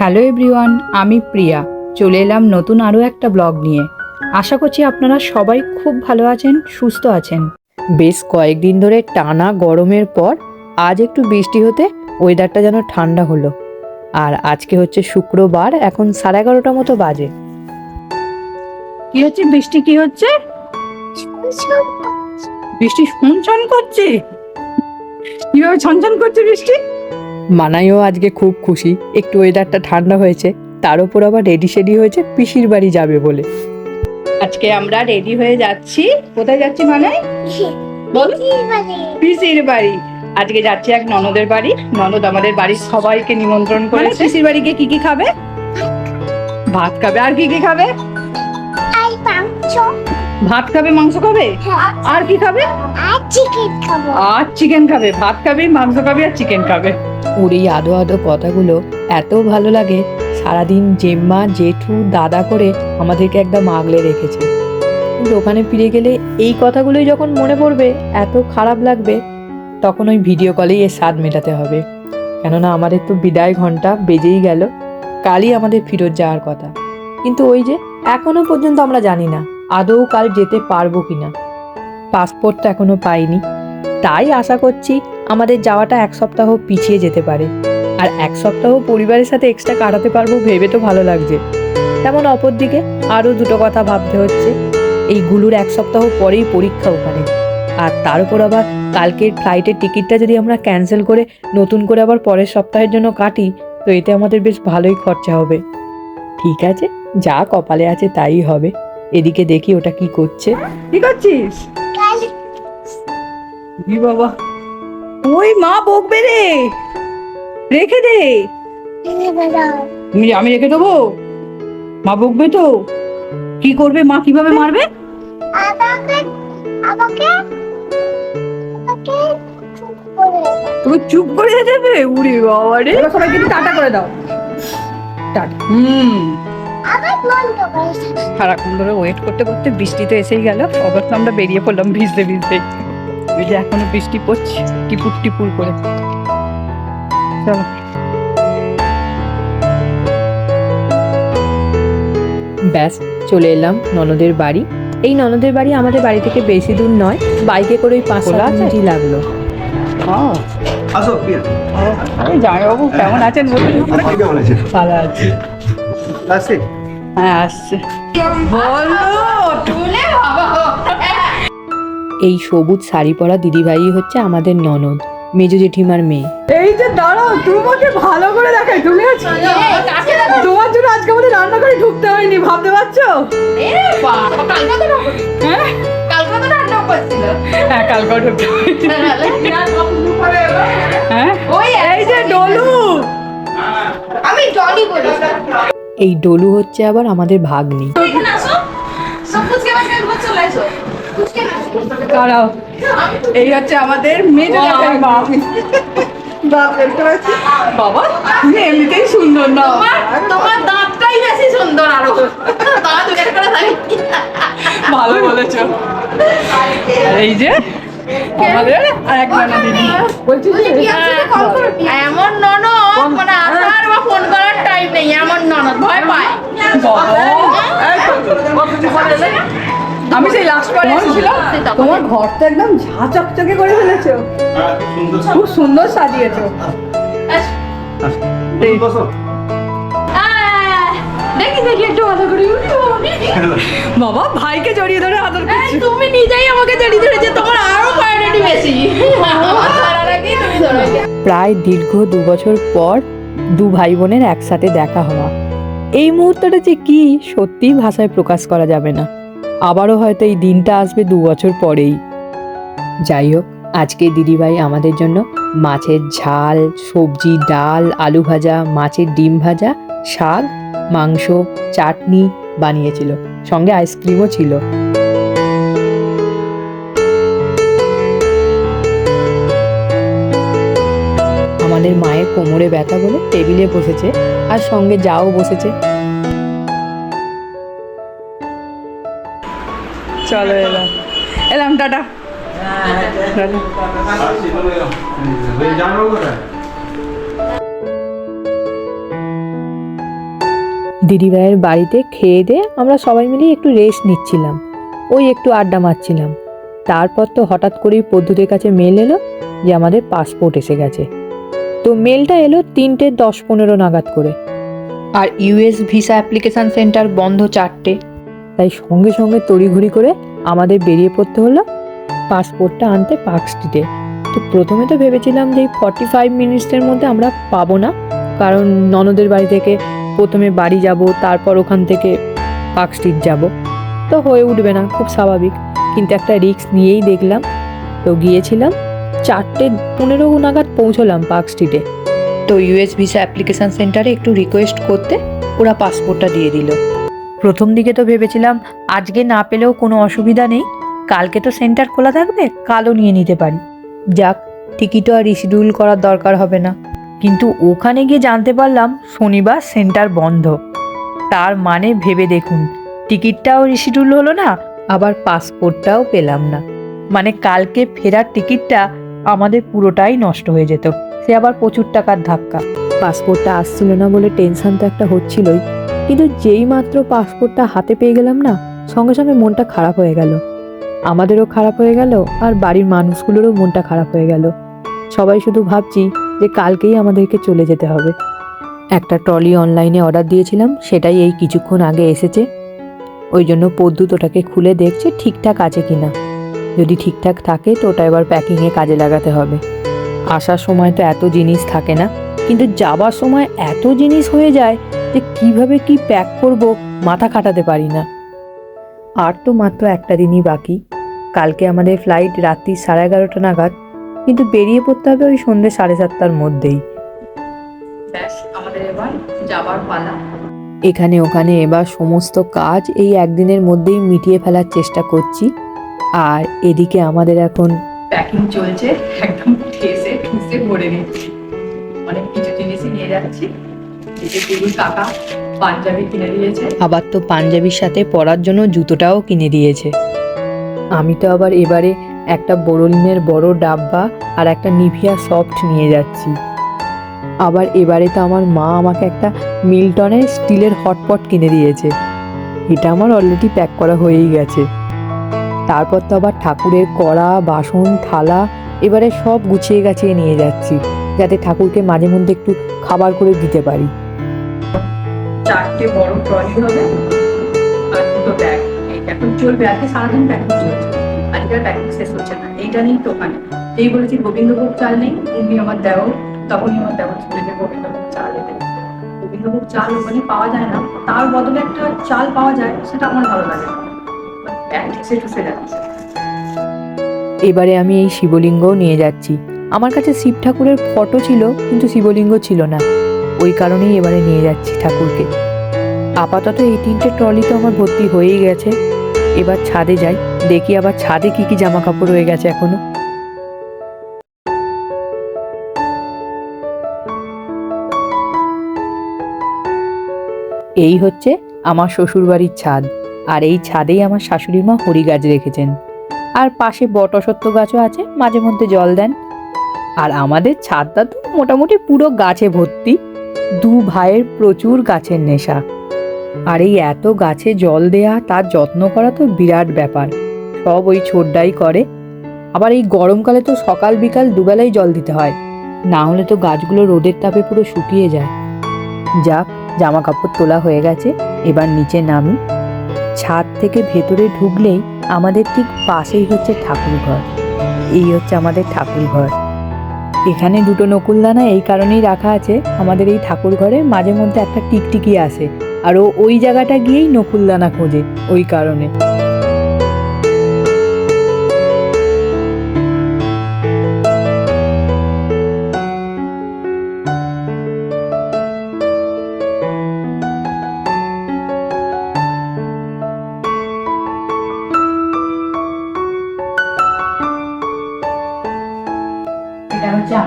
Hello everyone, আমি প্রিয়া। চলে এলাম নতুন আরও একটা ব্লগ নিয়ে। আশা করছি আপনারা সবাই খুব ভালো আছেন, সুস্থ আছেন। বেশ কয়েকদিন ধরে টানা গরমের পর আজ একটু বৃষ্টি হতে ওয়েদারটা যেন ঠান্ডা হলো। আর আজকে হচ্ছে শুক্রবার, এখন সাড়ে এগারোটা মতো বাজে। কি হচ্ছে? বৃষ্টি কি হচ্ছে? বৃষ্টি ছনছন করছে। কীভাবে ছনছন করছে বৃষ্টি? মানাইও আজকে খুব খুশি। একটু ওয়েদারটা ঠান্ডা হয়েছে তার উপর আবার রেডি সেডি হয়েছে পিসির বাড়ি যাবে বলে। আজকে আমরা রেডি হয়ে যাচ্ছি। কোথায় যাচ্ছি মানাই? বল। পিসির বাড়ি। আজকে যাচ্ছি এক ননদের বাড়ি। ননদ আমাদের বাড়ির সবাইকে নিমন্ত্রণ করে পিসির বাড়ি গিয়ে কি কি খাবে? ভাত খাবে। আর কি কি খাবে? ভাত খাবে মাংস খাবে? আর কি খাবে? আর চিকেন খাবে। ভাত খাবে মাংস খাবে আর চিকেন খাবে। ওর এই আদো আদো কথাগুলো এত ভালো লাগে, সারাদিন জেম্মা, জেঠু, দাদা করে আমাদেরকে একদম আগলে রেখেছে। কিন্তু ওখানে ফিরে গেলে এই কথাগুলোই যখন মনে পড়বে, এত খারাপ লাগবে, তখন ওই ভিডিও কলেই এর স্বাদ মেটাতে হবে। কেননা আমাদের তো বিদায় ঘণ্টা বেজেই গেল, কালই আমাদের ফিরত যাওয়ার কথা। কিন্তু ওই যে এখনও পর্যন্ত আমরা জানি না, আদৌ কাল যেতে পারব কি কিনা পাসপোর্টটা এখনও পাইনি। তাই আশা করছি আমাদের যাওয়াটা এক সপ্তাহ পিছিয়ে যেতে পারে। আর এক সপ্তাহ পরিবারের সাথে এক্সট্রা কাটাতে পারব ভেবে তো ভালো লাগছে। তেমন অপরদিকে আরও দুটো কথা ভাবতে হচ্ছে। এই গুলুর এক সপ্তাহ পরেই পরীক্ষা ওখানে। আর তার উপর আবার কালকের ফ্লাইটের টিকিটটা যদি আমরা ক্যান্সেল করে নতুন করে আবার পরের সপ্তাহের জন্য কাটি তো এতে আমাদের বেশ ভালোই খরচা হবে। ঠিক আছে যা কপালে আছে তাই হবে। এদিকে দেখি ওটা কি করছে। কি করছিস? বাবা? ওই মা বকবে রে। রেখে দে। তুমি আমি রেখে দেবো? মা বকবে তো? কি করবে মা কীভাবে মারবে? তুমি চুপ করে দেবে? উড়ি বাবা রে। সবাই কিন্তু টাটা করে দাও। টাটা। হুম। সারাক্ষণ ধরে ওয়েট করতে করতে বৃষ্টি তো এসেই গেল। অবশ্য আমরা বেরিয়ে পড়লাম ভিজতে ভিজতে। যে এখনও বৃষ্টি পড়ছে টিপুর টিপুর করে। চলো। ব্যাস চলে এলাম ননদের বাড়ি। এই ননদের বাড়ি আমাদের বাড়ি থেকে বেশি দূর নয় বাইকে করে ওই পাঁচ মিনিটই লাগল। আরে জামাইবাবু কেমন আছেন বলুন? ভালো আছি। আসছে হ্যাঁ আসছে। বলো। এই সবুজ শাড়ি পরা দিদিভাই হচ্ছে আমাদের ননদ মেজো জেঠিমার মেয়ে। এই যে দাঁড়াও তোমাকে ভালো করে দেখাই তুমি আজকে তোমার জন্য আজকে আমাদের রান্না করে ঢুকতে হয়নি ভাবতে পারছ? হ্যাঁ? হ্যাঁ ঢুকতে হ্যাঁ? এই যে ডলু। আমি জনি বলি। এই ডলু হচ্ছে আবার আমাদের ভাগ্নি। দাঁড়াও। এই হচ্ছে আমাদের মেজো মা। বাবা? তুমি এমনিতেই সুন্দর না। তোমার তোমার দাঁতটাই বেশি সুন্দর আরও। দাঁত বের করে থাকি ভালো বলেছ। এই যে আমাদের আর এক নানা দিদি। বলছি যে এমন ননদ মানে আসার বা ফোন করার টাইম নেই এমন ননদ ভয় পায় আমি সেই লাস্ট বার এসেছিলাম। তোমার ঘরটা একদম ঝা চকচকে করে ফেলেছো। খুব সুন্দর। সাজিয়েছো। দেখি দেখি একটু ভালো করে। বাবা, ভাইকে জড়িয়ে ধরে আদর করছি। তুমি নিজেই আমাকে জড়িয়ে ধরেছে তোমার আরও প্রায়োরিটি বেশি। প্রায় দীর্ঘ দু বছর পর দু ভাই বোনের একসাথে দেখা হওয়া। এই মুহূর্তটা যে কি সত্যিই ভাষায় প্রকাশ করা যাবে না। আবারও হয়তো এই দিনটা আসবে দু বছর পরেই। যাই হোক, আজকে দিদিভাই আমাদের জন্য মাছের ঝাল, সবজি, ডাল, আলু ভাজা, মাছের ডিম ভাজা, শাক, মাংস, চাটনি বানিয়েছিল। সঙ্গে আইসক্রিমও ছিল। আমাদের মায়ের কোমরে ব্যথা বলে টেবিলে বসেছে আর সঙ্গে যাও বসেছে। চলো এলাম। এলাম টাটা। টাটা। দিদিভাইয়ের বাড়িতে খেয়ে দিয়ে আমরা সবাই মিলে একটু রেস্ট নিচ্ছিলাম। ওই একটু আড্ডা মারছিলাম। তারপর তো হঠাৎ করেই পদ্ধতির কাছে মেল এলো যে আমাদের পাসপোর্ট এসে গেছে। তো মেলটা এলো তিনটে দশ পনেরো নাগাদ করে। আর ইউএস ভিসা অ্যাপ্লিকেশন সেন্টার বন্ধ চারটে। তাই সঙ্গে সঙ্গে তড়িঘড়ি করে আমাদের বেরিয়ে পড়তে হলো পাসপোর্টটা আনতে পার্ক স্ট্রিটে। তো প্রথমে তো ভেবেছিলাম যে ফর্টি ফাইভ মিনিটসের মধ্যে আমরা পাবো না, কারণ ননদের বাড়ি থেকে প্রথমে বাড়ি যাব, তারপর ওখান থেকে পার্ক স্ট্রিট যাব। তো হয়ে উঠবে না, খুব স্বাভাবিক। কিন্তু একটা রিস্ক নিয়েই দেখলাম। তো গিয়েছিলাম, চারটে পনেরো নাগাদ পৌঁছলাম পার্ক স্ট্রিটে। তো ইউএস ভিসা অ্যাপ্লিকেশান সেন্টারে একটু রিকোয়েস্ট করতে ওরা পাসপোর্টটা দিয়ে দিল। প্রথম দিকে তো ভেবেছিলাম আজকে না পেলেও কোনো অসুবিধা নেই, কালকে তো সেন্টার খোলা থাকবে, কালও নিয়ে নিতে পারি। যাক, টিকিটও আর রিশিডিউল করার দরকার হবে না। কিন্তু ওখানে গিয়ে জানতে পারলাম শনিবার সেন্টার বন্ধ। তার মানে ভেবে দেখুন, টিকিটটাও রিশিডিউল হলো না, আবার পাসপোর্টটাও পেলাম না। মানে কালকে ফেরার টিকিটটা আমাদের পুরোটাই নষ্ট হয়ে যেত, সে আবার প্রচুর টাকার ধাক্কা। পাসপোর্টটা আসছিল না বলে টেনশন তো একটা হচ্ছিলই। কিন্তু যেই মাত্র পাসপোর্টটা হাতে পেয়ে গেলাম না, সঙ্গে সঙ্গে মনটা খারাপ হয়ে গেল। আমাদেরও খারাপ হয়ে গেল আর বাড়ির মানুষগুলোরও মনটা খারাপ হয়ে গেল। সবাই শুধু ভাবছি যে কালকেই আমাদেরকে চলে যেতে হবে। একটা ট্রলি অনলাইনে অর্ডার দিয়েছিলাম, সেটাই এই কিছুক্ষণ আগে এসেছে। ওই জন্য পদ্যুত ওটাকে খুলে দেখছে ঠিকঠাক আছে কিনা। যদি ঠিকঠাক থাকে তো ওটা এবার প্যাকিংয়ে কাজে লাগাতে হবে। আসার সময় তো এত জিনিস থাকে না, কিন্তু যাবার সময় এত জিনিস হয়ে যায় যে কীভাবে কি প্যাক করব মাথা খাটাতে পারি না। আর তো মাত্র একটা দিনই বাকি। কালকে আমাদের ফ্লাইট রাত্রি সাড়ে এগারোটা নাগাদ কিন্তু বেরিয়ে পড়তে হবে ওই সন্ধ্যে সাড়ে সাতটার মধ্যেই। আমাদের এবার যাবার পালা। এখানে ওখানে এবার সমস্ত কাজ এই একদিনের মধ্যেই মিটিয়ে ফেলার চেষ্টা করছি। আর এদিকে আমাদের এখন প্যাকিং চলছে একদম ঠেসে ঠুসে ভরে নিচ্ছি। অনেক কিছু জিনিসই নিয়ে যাচ্ছি। আবার তো পাঞ্জাবির সাথে পরার জন্য জুতোটাও কিনে দিয়েছে। আমি তো আবার এবারে একটা বোরোলিনের বড় ডাব্বা আর একটা নিভিয়া সফট নিয়ে যাচ্ছি। আবার এবারে তো আমার মা আমাকে একটা মিল্টনের স্টিলের হটপট কিনে দিয়েছে। এটা আমার অলরেডি প্যাক করা হয়েই গেছে। তারপর তো আবার ঠাকুরের কড়া, বাসন, থালা, এবারে সব গুছিয়ে গাছিয়ে নিয়ে যাচ্ছি। যাতে ঠাকুরকে মাঝে মধ্যে একটু খাবার করে দিতে পারি। চারটে বড় ট্রলি হবে। আর দুটো ব্যাগ এই এখন চলবে আজকে সারাদিন প্যাকিং চলছে আজকে আর প্যাকিং শেষ হচ্ছে না। এইটা নেই তো ওখানে। এই বলেছি গোবিন্দভোগ চাল নেই তুমি আমার দেও তখনই আমার দেওর ছিল যে গোবিন্দভোগ চাল এনে গোবিন্দভোগ চাল ওখানে পাওয়া যায় না। তার বদলে একটা চাল পাওয়া যায়, সেটা আমার ভালো লাগে ঠুসে যাচ্ছে এবারে আমি এই শিবলিঙ্গও নিয়ে যাচ্ছি। আমার কাছে শিব ঠাকুরের ফটো ছিল, কিন্তু শিবলিঙ্গ ছিল না। ওই কারণেই এবারে নিয়ে যাচ্ছি ঠাকুরকে। আপাতত এই তিনটে ট্রলি তো আমার ভর্তি হয়েই গেছে। এবার ছাদে যাই। দেখি আবার ছাদে কি কি জামা কাপড় হয়ে গেছে এখনও। এই হচ্ছে আমার শ্বশুরবাড়ির ছাদ। আর এই ছাদেই আমার শাশুড়ি মা হরি গাছ রেখেছেন। আর পাশে বট অসত্য গাছও আছে, মাঝে মধ্যে জল দেন। আর আমাদের ছাদটা তো মোটামুটি পুরো গাছে ভর্তি। দু ভাইয়ের প্রচুর গাছের নেশা। আর এই এত গাছে জল দেয়া, তার যত্ন করা তো বিরাট ব্যাপার। সব ওই ছোট্ডাই করে। আবার এই গরমকালে তো সকাল বিকাল দুবেলাই জল দিতে হয়। না হলে তো গাছগুলো রোদের তাপে পুরো শুকিয়ে যায়। যাক জামা কাপড় তোলা হয়ে গেছে, এবার নিচে নামি। ছাদ থেকে ভেতরে ঢুকলেই আমাদের ঠিক পাশেই হচ্ছে ঠাকুর ঘর এই হচ্ছে আমাদের ঠাকুর ঘর এখানে দুটো নকুলদানা এই কারণেই রাখা আছে। আমাদের এই ঠাকুর ঘরে মাঝে মধ্যে একটা টিকটিকি আসে। আর ও ওই জায়গাটা গিয়েই নকুলদানা খোঁজে, ওই কারণে।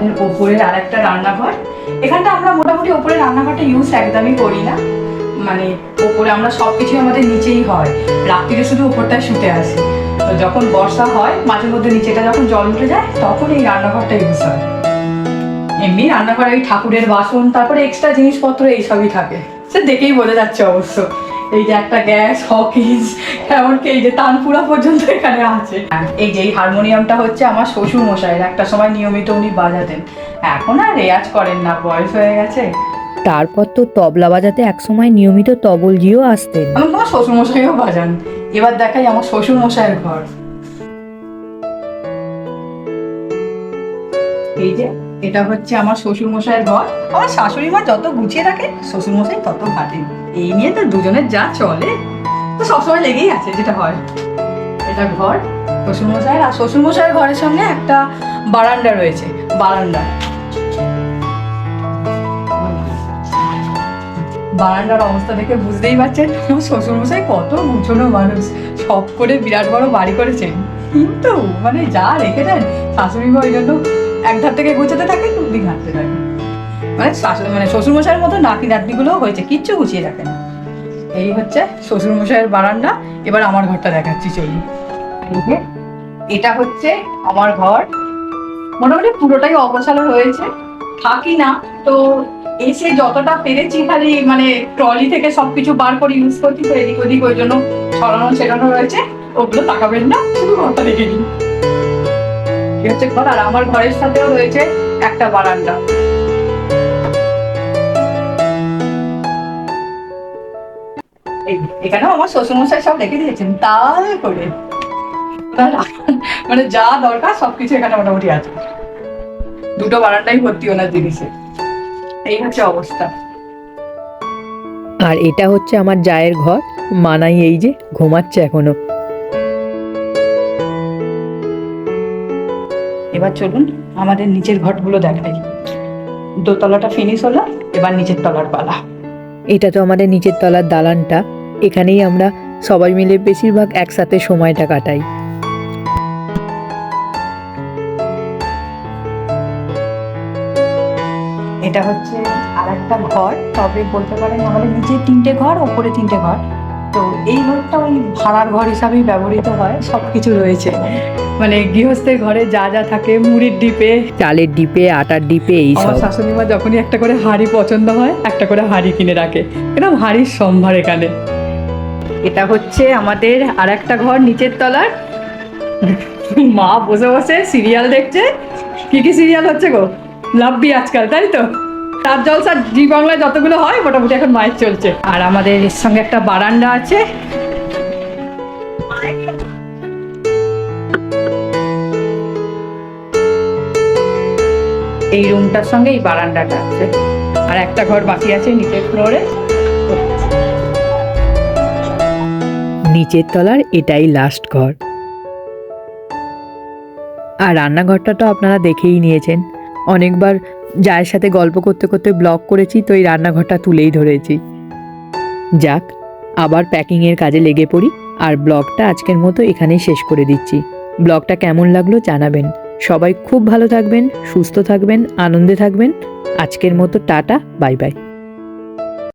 আমাদের ওপরের আর একটা রান্নাঘর। এখানটা আমরা মোটামুটি ওপরে রান্নাঘরটা ইউজ একদমই করি না। মানে ওপরে আমরা সব কিছুই আমাদের নিচেই হয়। রাত্রিরে শুধু ওপরটায় শুতে আসি। তো যখন বর্ষা হয়, মাঝে মধ্যে নিচেটা যখন জল উঠে যায়, তখন এই রান্নাঘরটা ইউজ হয়। এমনি রান্নাঘরে ওই ঠাকুরের বাসন, তারপরে এক্সট্রা জিনিসপত্র এইসবই থাকে। সে দেখেই বোঝা যাচ্ছে অবশ্য। এই যে একটা গ্যাস হকিস এমনকি এই যে তানপুরা পর্যন্ত এখানে আছে। এই যে এই হারমোনিয়ামটা হচ্ছে আমার শ্বশুর মশাইয়ের একটা সময় নিয়মিত উনি বাজাতেন। এখন আর রেয়াজ করেন না বয়স হয়ে গেছে। তারপর তো তবলা বাজাতে একসময় নিয়মিত তবলজিও আসতেন। আমার তোমার শ্বশুর মশাইও বাজান। এবার দেখাই আমার শ্বশুর মশাইয়ের ঘর। এই যে এটা হচ্ছে আমার শ্বশুর মশাইয়ের ঘর। আমার শাশুড়ি মা যত গুছিয়ে রাখে শ্বশুর মশাই তত ঘাটে এই নিয়ে তো দুজনের যা চলে। তো সবসময় লেগেই আছে যেটা হয়। এটা ঘর শ্বশুর মশাইয়ের আর শ্বশুর মশাইয়ের ঘরের সামনে একটা বারান্দা রয়েছে। বারান্দা। বারান্দার অবস্থা দেখে বুঝতেই পারছেন শ্বশুরমশাই কত গুছানো মানুষ। সব করে বিরাট বড় বাড়ি করেছেন। কিন্তু মানে যা রেখে দেন শাশুড়ি মা ওই জন্য এক ধার থেকে গুছাতে থাকে দুই ঘাটতে থাকে। মানে মানে শ্বশুরমশাইয়ের মতো নাতি নাতনিগুলোও হয়েছে কিচ্ছু গুছিয়ে রাখে না। এই হচ্ছে শ্বশুরমশাইয়ের বারান্দা এবার আমার ঘরটা দেখাচ্ছি চলুন। এটা হচ্ছে আমার ঘর। মোটামুটি পুরোটাই অগোছালো রয়েছে। থাকি না তো এসে যতটা পেরেছি খালি মানে ট্রলি থেকে সবকিছু বার করে ইউজ করছি তো এদিক ওদিক ওই জন্য ছড়ানো ছেড়ানো রয়েছে। ওগুলো তাকাবেন না শুধু ঘরটা দেখে নিন। হচ্ছে ঘর আর আমার ঘরের সাথেও রয়েছে একটা বারান্দা। এখানেও আমার সব রেখে দিয়েছেন করে। মানে যা দরকার সবকিছু এখানে মোটামুটি আছে। দুটো বারান্দাই ভর্তি ওনার জিনিসে। এই হচ্ছে অবস্থা। আর এটা হচ্ছে আমার জায়ের ঘর। মানাই এই যে ঘুমাচ্ছে এখনও। এবার চলুন আমাদের নিচের ঘরগুলো দেখাই। দোতলাটা ফিনিশ হলো এবার নিচের তলার পালা। এটা তো আমাদের নিচের তলার দালানটা। এখানেই আমরা সবাই মিলে বেশিরভাগ একসাথে সময়টা কাটাই। এটা হচ্ছে আর একটা ঘর তবে বলতে পারেন আমাদের নিচে তিনটে ঘর ওপরে তিনটে ঘর। তো এই ঘরটা ওই ভাড়ার ঘর হিসাবেই ব্যবহৃত হয় সব কিছু রয়েছে। মানে গৃহস্থের ঘরে যা যা থাকে মুড়ির ডিপে চালের ডিপে আটার ডিপে আমার এইসব শাশুড়ি মা যখনই একটা করে হাঁড়ি পছন্দ হয় একটা করে হাঁড়ি কিনে রাখে। এরকম হাঁড়ির সম্ভার এখানে। এটা হচ্ছে আমাদের আর একটা ঘর নিচের তলার। মা বসে বসে সিরিয়াল দেখছে। কি কি সিরিয়াল হচ্ছে গো? লাভবি আজকাল তাই তো? তার জলসা জি বাংলায় যতগুলো হয়, মোটামুটি এখন মায়ের চলছে। আর আমাদের এর সঙ্গে একটা বারান্দা আছে। এই রুমটার সঙ্গে এই বারান্দাটা আছে। আর একটা ঘর বাকি আছে নিচের ফ্লোরে। নিচের তলার এটাই লাস্ট ঘর। আর রান্নাঘরটা তো আপনারা দেখেই নিয়েছেন। অনেকবার জায়ের সাথে গল্প করতে করতে ব্লগ করেছি, তো এই রান্নাঘরটা তুলেই ধরেছি। যাক, আবার প্যাকিংয়ের কাজে লেগে পড়ি, আর ব্লগটা আজকের মতো এখানেই শেষ করে দিচ্ছি। ব্লগটা কেমন লাগল জানাবেন। সবাই খুব ভালো থাকবেন, সুস্থ থাকবেন, আনন্দে থাকবেন। আজকের মতো টাটা, বাই বাই।